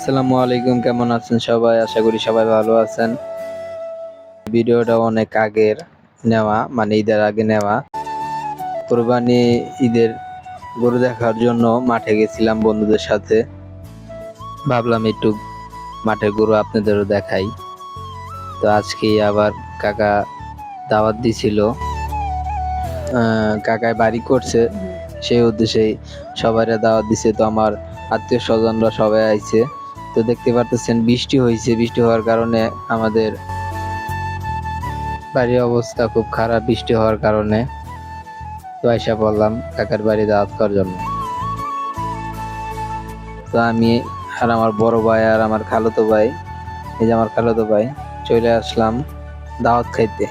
আসসালামু আলাইকুম, কেমন আছেন সবাই? আশা করি সবাই ভালো আছেন। ভিডিওটা অনেক আগের নেওয়া মানে ঈদের আগে নেওয়া। কোরবানি ঈদের গরু দেখার জন্য মাঠে গেছিলাম বন্ধুদের সাথে। ভাবলাম একটু মাঠের গরু আপনাদেরও দেখাই। তো আজকে আবার কাকা দাওয়াত দিছিল। কাকায় বাড়ি করছে। সেই উদ্দেশ্যেই সবাই দাওয়াত দিছে। তো আমার আত্মীয় স্বজনরা সবাই আইছে। তো দেখতে পারতেছেন বৃষ্টি হয়েছে বৃষ্টি হওয়ার কারণে আমাদের বাড়ির অবস্থা খুব খারাপ বৃষ্টি হওয়ার কারণে। তো আইসা পড়লাম কাকার বাড়ি দাওয়াত করার জন্য। তো আমি আর আমার বড় ভাই আর আমার খালতো ভাই, এই যে আমার খালতো ভাই, চলে আসলাম দাওয়াত খাইতে।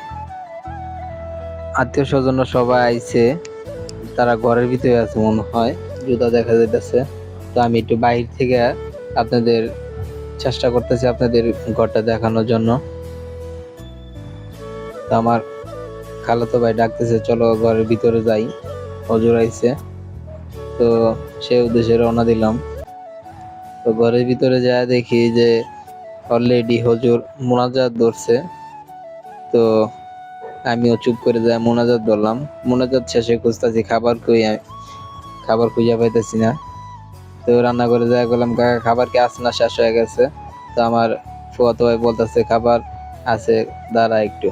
আত্মীয় স্বজনরা সবাই আইছে, তারা ঘরের ভিতরে আছে মনে হয় জুতা দেখা যাইতেছে। তো আমি একটু বাইরে থেকে আপনাদের চেষ্টা করতেছি আপনাদের ঘরটা দেখানোর জন্য। তো আমার খালাতো ভাই ডাকতেছে, চলো ঘরের ভিতরে যাই। হজুর আইছে। তো সেই উদ্দেশ্যে রওনা দিলাম। তো ঘরের ভিতরে যা দেখি যে অলরেডি হজুর মোনাজাত ধরছে। তো আমিও চুপ করে যাই মোনাজাত ধরলাম। মোনাজাত শেষে খুঁজতেছি, খাবার কই খাবার খুঁজে পাইতেছি না। তো রান্না করে যাই বললাম কাকা খাবার কি আছে না শেষ হয়ে গেছে? তো আমার ফুয়াতো ভাই বলতেছে খাবার আছে, দাঁড়া একটু।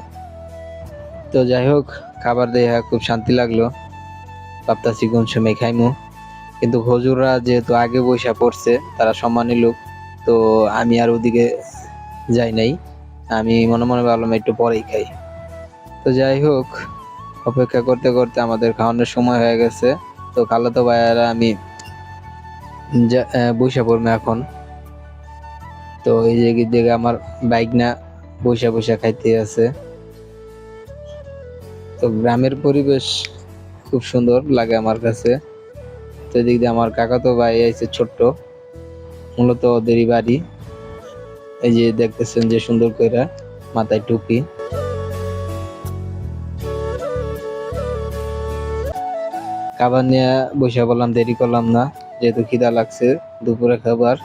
তো যাই হোক, খাবার দেয়া খুব শান্তি লাগল। ভাবতাছি কোন সময় খাইমু। কিন্তু হজুররা যেহেতু আগে বৈশা পড়ছে, তারা সম্মানী লোক, তো আমি আর ওদিকে যাই নাই। আমি মনে মনে ভাবলাম একটু পরেই খাই। তো যাই হোক, অপেক্ষা করতে করতে আমাদের খাওয়ানোর সময় হয়ে গেছে। তো খালাতো ভাইয়ারা আমি বইসা পড়বে এখন। তো এই যে দিকে আমার বাইক না বৈশা বৈশা খাইতে আছে। তো গ্রামের পরিবেশ খুব সুন্দর লাগে আমার কাছে। তো এদিক দিয়ে আমার কাকাতো ভাই আছে ছোট্ট, মূলত ওদেরই বাড়ি। এই যে দেখতেছেন যে সুন্দর কইরা মাথায় টুপি। খাবার নিয়ে বসে বললাম, দেরি করলাম না। যেহেতু খিদা লাগছে দুপুরে খাবার,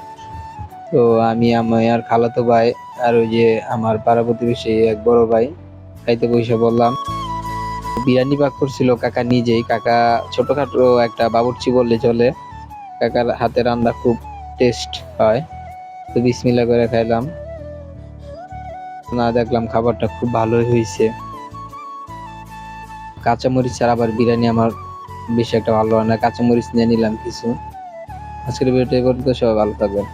তো আমি আমি আর খালাতো ভাই আর ওই যে আমার পাড়া প্রতিবেশী এক বড় ভাই খাইতে বসে বললাম, বিরিয়ানি পাক করছিল কাকা নিজেই, কাকা ছোটখাটো একটা বাবুর্চি বললে চলে, কাকার হাতে রান্না খুব টেস্ট হয়। তো বিসমিল্লা করে খাইলাম। না দেখলাম খাবারটা খুব ভালোই হয়েছে। কাঁচামরিচ ছাড়া আবার বিরিয়ানি আমার বেশি একটা ভালো হয় না, কাঁচামরিচ নিয়ে নিলাম কিছু। আজকের ভিডিওটা এই পর্যন্ত সবাই ভালো থাকবেন।